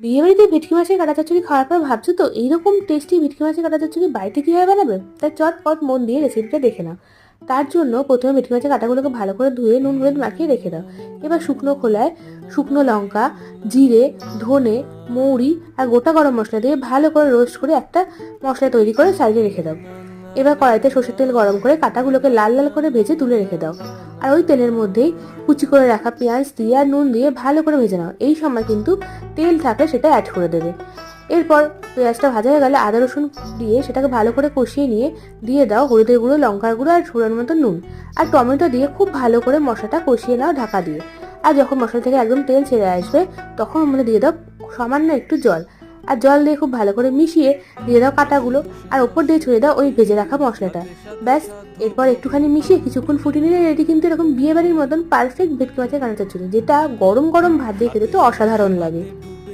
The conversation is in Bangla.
বিয়ে বাড়িতে ভেটকি মাছের কাটা চচ্চড়ি খাওয়ার পর ভাবছ তো, এইরকম টেস্টি ভেটকি মাছের কাটা চচ্চড়ি বাড়িতে কীভাবে বানাবে? তাই চটপট মন দিয়ে রেসিপিটা দেখে নাও। তার জন্য প্রথমে ভেটকি মাছের কাটাগুলোকে ভালো করে ধুয়ে, নুন হলুদ মাখিয়ে রেখে দাও। এবার শুকনো খোলায় শুকনো লঙ্কা, জিরে, ধনে, মৌরি আর গোটা গরম মশলা দিয়ে ভালো করে রোস্ট করে একটা মশলা তৈরি করে সাইডে রেখে দাও। এবার কড়াইতে সর্ষের তেল গরম করে কাটাগুলোকে লাল লাল করে ভেজে তুলে রেখে দাও। আর ওই তেলের মধ্যেই কুচি করে রাখা পেঁয়াজ দিয়ে আর নুন দিয়ে ভালো করে ভেজে নাও। এই সময় কিন্তু তেল থাকলে সেটা অ্যাড করে দেবে। এরপর পেঁয়াজটা ভাজা হয়ে গেলে আদা, রসুন দিয়ে সেটাকে ভালো করে কষিয়ে নিয়ে দিয়ে দাও হলুদের গুঁড়ো, লঙ্কার গুঁড়ো আর সুরান মতো নুন। আর টমেটো দিয়ে খুব ভালো করে মশলাটা কষিয়ে নাও ঢাকা দিয়ে। আর যখন মশলা থেকে একদম তেল ছেড়ে আসবে, তখন মধ্যে দিয়ে দাও সামান্য একটু জল। আর জল দিয়ে খুব ভালো করে মিশিয়ে দিয়ে দাও কাটাগুলো, আর ওপর দিয়ে ছড়িয়ে দাও ওই ভেজে রাখা মশলাটা। ব্যাস, এরপর একটুখানি মিশিয়ে কিছুক্ষণ ফুটিয়ে নিলে রেডি কিন্তু এরকম বিয়ে বাড়ির মতন পারফেক্ট ভেটকি মাছের কানাচার চচ্চড়ি, যেটা গরম গরম ভাত দিয়ে খেতে তো অসাধারণ লাগে।